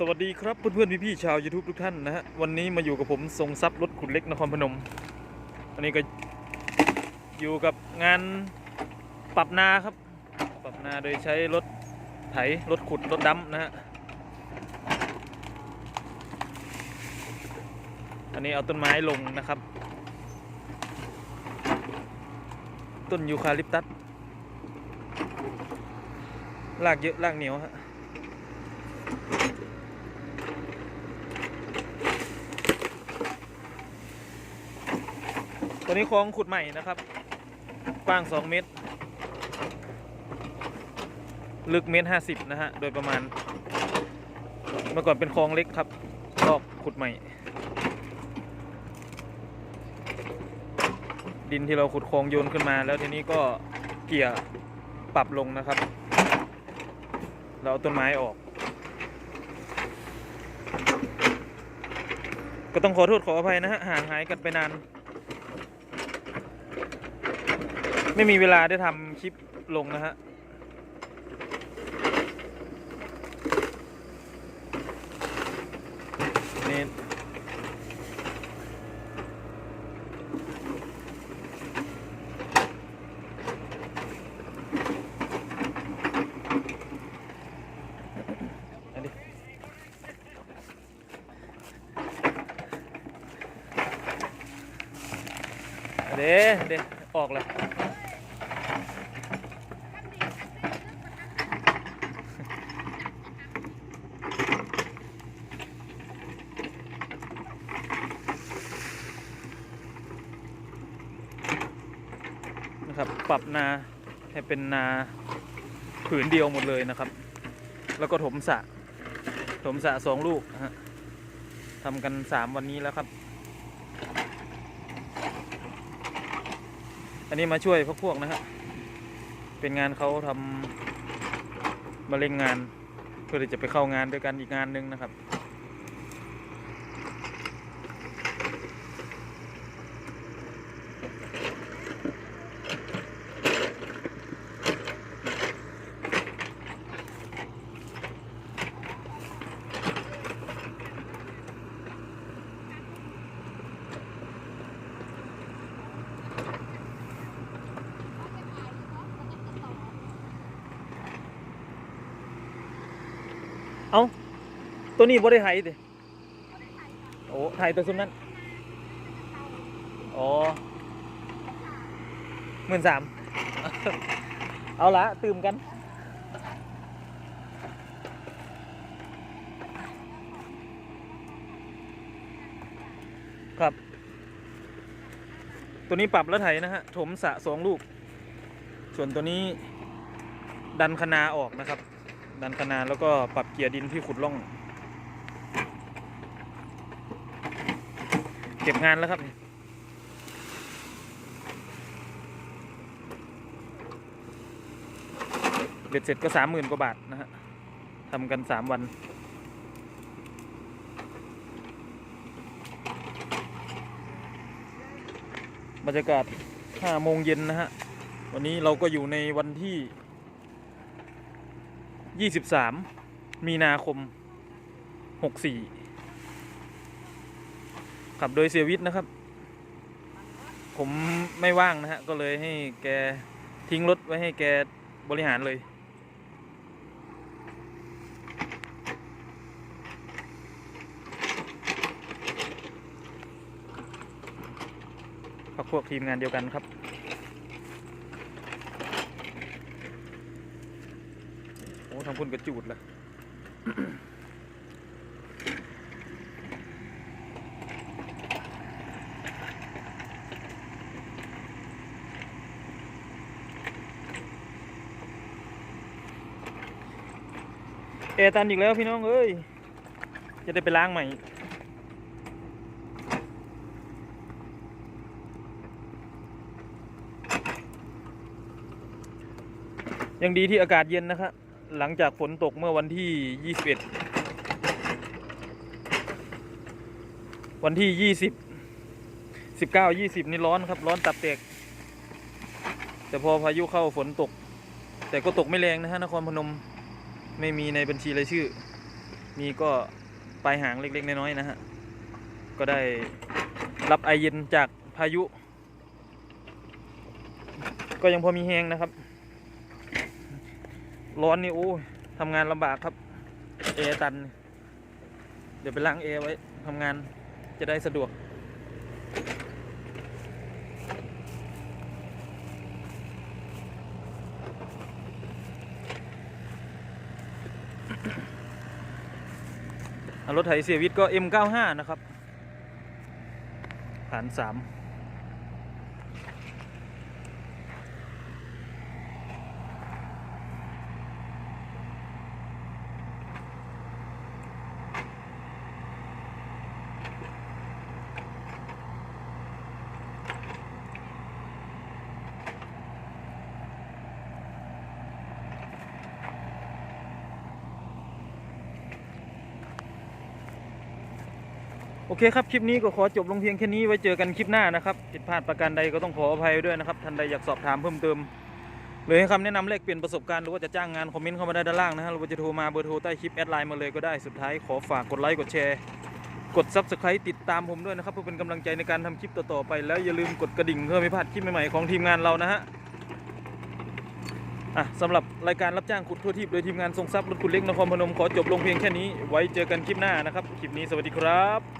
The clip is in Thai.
สวัสดีครับเพื่อนๆพี่ๆชาว YouTube ทุกท่านนะฮะวันนี้มาอยู่กับผมทรงทรัพย์รถขุดเล็กนครพนมวันนี้ก็อยู่กับงานปรับนาครับ ปรับนาโดยใช้รถไถรถขุดรถดำนะฮะอันนี้เอาต้นไม้ลงนะครับ ต้นยูคาลิปตัสรากเยอะรากเหนียวฮะ ตัวนี้คลองขุดใหม่นะครับ กว้าง 2 เมตร ลึกเมตรห้าสิบนะฮะ โดยประมาณ เมื่อก่อนเป็นคลองเล็กครับลอกขุดใหม่ ดินที่เราขุดคลองโยนขึ้นมา แล้วทีนี้ก็เกี่ยปรับลงนะครับ เราเอาต้นไม้ออก ก็ต้องขอโทษขออภัยนะฮะห่างหายกันไปนาน ไม่มีเวลาได้ทำคลิปลงนะฮะนี่อันนี้เด้เด้ออกเลย นะครับ ปรับนาให้เป็นนาผืนเดียวหมดเลยนะครับ แล้วก็ถมสะถมสะสองลูกฮะทำกันสามวันนี้แล้วครับ อันนี้มาช่วยพวกพวกนะฮะเป็นงานเขาทำมาเร่งงาน เพื่อที่จะไปเข้างานด้วยกันอีกงานหนึ่งนะครับ เอาตัวนี้บ่ได้ไถดิโอ้ไถตัวซุมนั้นอ๋อหมื่นสามเอาละตื่มกัน ครับ ตัวนี้ปรับแล้วไถนะฮะถมสะสองลูก ส่วนตัวนี้ดันคนาออกนะครับ ดันคนาแล้วก็ปรับเกียร์ดินที่ขุดล่อง เก็บงานแล้วครับเบ็ดเสร็จก็สามหมื่นกว่าบาทนะฮะทำกันสามวันบรรยากาศห้าโมงเย็นนะฮะ วันนี้เราก็อยู่ในวันที่ 23มีนาคม64ขับโดยเสียวิทนะครับ ผมไม่ว่างนะฮะ ก็เลยให้แกทิ้งรถไว้ให้แกบริหารเลยพักพวกทีมงานเดียวกันครับ ทำพุ่นกระจูดละเอตันอีกแล้วพี่น้องเอ้ย จะได้ไปล้างใหม่ยังดีที่อากาศเย็นนะครับ หลังจากฝนตกเมื่อวันที่ 21 วันที่ 20 19 20 นี่ร้อนครับ ร้อนตับแตก แต่พอพายุเข้าฝนตก แต่ก็ตกไม่แรงนะฮะนครพนมไม่มีในบัญชีรายชื่อ มีก็ปลายหางเล็ก ๆ น้อยๆนะฮะ ก็ได้รับไอเย็นจากพายุ ก็ยังพอมีแหงนะครับ ร้อนนี่โอ้ยทำงานลำบากครับเอตัน เดี๋ยวไปล้างเอไว้ทำงานจะได้สะดวก รถไถเสียวิทย์ก็ M95 นะครับผ่าน3 โอเคครับ คลิปนี้ก็ขอจบลงเพียงแค่นี้ไว้เจอกันคลิปหน้านะครับผิดพลาดประการใดก็ต้องขออภัยด้วยนะครับท่านใดอยากสอบถามเพิ่มเติมหรือให้คำแนะนำแลกเปลี่ยนประสบการณ์หรือว่าจะจ้างงานคอมเมนต์เข้ามาได้ด้านล่างนะฮะหรือว่าจะโทรมาเบอร์โทรใต้คลิปแอดไลน์มาเลยก็ได้สุดท้ายขอฝากกดไลค์กดแชร์กด Subscribe ติดตามผมด้วยนะครับเพื่อเป็นกำลังใจในการทำคลิปต่อๆไปแล้วอย่าลืมกดกระดิ่งเพื่อไม่พลาดคลิปใหม่ๆของทีมงานเรานะฮะอะสำหรับรายการรับจ้างขุดทั่วทิพย์โดยทีมงานทรงทรัพย์รถขุดเล็กนครพนมขอจบลงเพียงแค่นี้ไว้เจอกันคลิปหน้านะครับคลิปนี้สวัสดีครับ